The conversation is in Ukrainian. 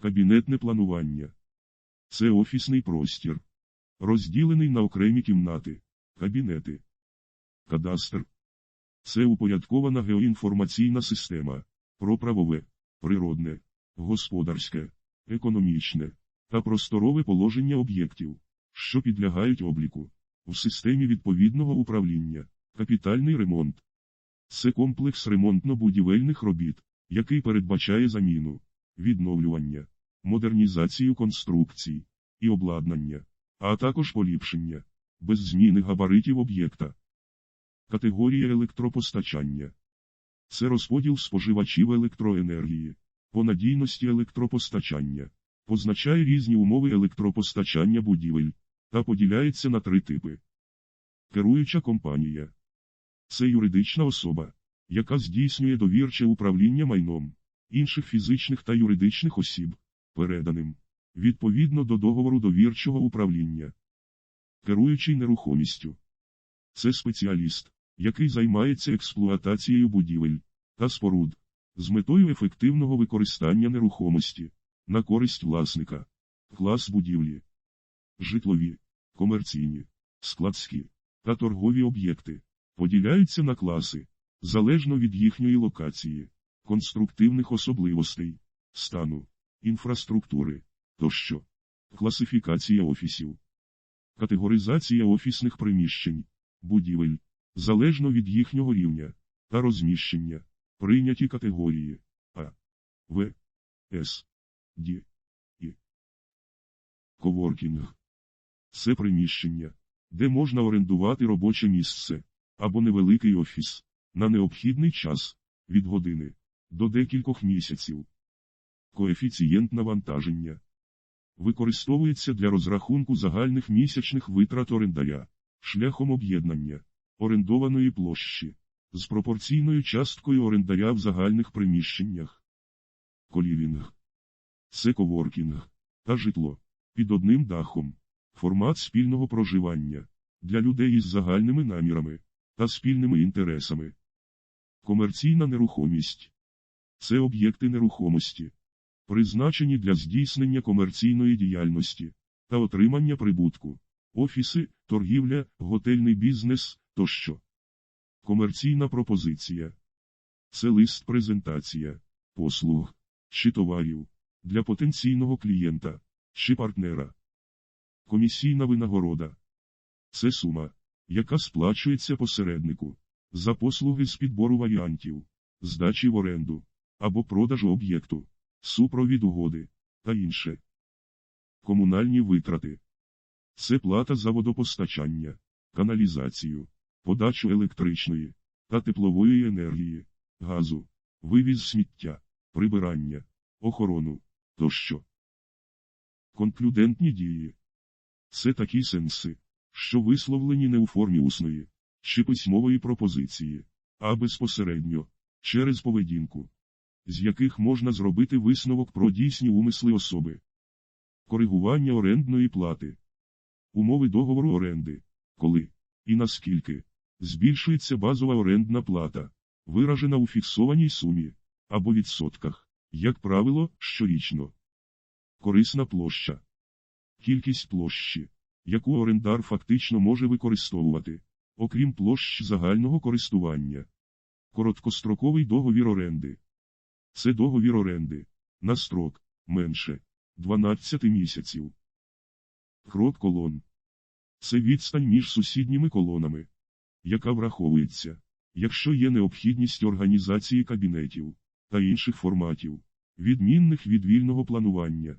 Кабінетне планування. Це офісний простір. Розділений на окремі кімнати, кабінети. Кадастр. Це упорядкована геоінформаційна система про правове, природне, господарське, економічне та просторове положення об'єктів, що підлягають обліку в системі відповідного управління, капітальний ремонт. Це комплекс ремонтно-будівельних робіт, який передбачає заміну, відновлювання, модернізацію конструкцій і обладнання, а також поліпшення, без зміни габаритів об'єкта. Категорія електропостачання. Це розподіл споживачів електроенергії, по надійності електропостачання, позначає різні умови електропостачання будівель та поділяється на три типи. Керуюча компанія. Це юридична особа, яка здійснює довірче управління майном інших фізичних та юридичних осіб, переданим відповідно до договору довірчого управління. Керуючий нерухомістю. Це спеціаліст, який займається експлуатацією будівель та споруд з метою ефективного використання нерухомості на користь власника, клас будівлі, житлові, комерційні, складські та торгові об'єкти поділяються на класи залежно від їхньої локації, конструктивних особливостей, стану, інфраструктури тощо. Класифікація офісів. Категоризація офісних приміщень, будівель, залежно від їхнього рівня та розміщення, прийняті категорії А, В, С, Д, І. Коворкінг. Це приміщення, де можна орендувати робоче місце або невеликий офіс на необхідний час від години до декількох місяців. Коефіцієнт навантаження використовується для розрахунку загальних місячних витрат орендаря шляхом об'єднання орендованої площі з пропорційною часткою орендаря в загальних приміщеннях. Колівінг це коворкінг та житло під одним дахом, формат спільного проживання для людей із загальними намірами та спільними інтересами. Комерційна нерухомість це об'єкти нерухомості, призначені для здійснення комерційної діяльності та отримання прибутку, офіси, торгівля, готельний бізнес тощо. Комерційна пропозиція це лист презентація, послуг чи товарів для потенційного клієнта чи партнера. Комісійна винагорода це сума, яка сплачується посереднику за послуги з підбору варіантів, здачі в оренду або продажу об'єкту, супровід угоди та інше. Комунальні витрати це плата за водопостачання, каналізацію, подачу електричної та теплової енергії, газу, вивіз сміття, прибирання, охорону тощо. Конклюдентні дії це такі сенси, що висловлені не у формі усної чи письмової пропозиції, а безпосередньо через поведінку, з яких можна зробити висновок про дійсні умисли особи. Коригування орендної плати. Умови договору оренди. Коли і наскільки збільшується базова орендна плата, виражена у фіксованій сумі або відсотках, як правило, щорічно. Корисна площа. Кількість площі, яку орендар фактично може використовувати, окрім площ загального користування. Короткостроковий договір оренди. Це договір оренди на строк менше 12 місяців. Крок колон. Це відстань між сусідніми колонами, яка враховується, якщо є необхідність організації кабінетів та інших форматів, відмінних від вільного планування.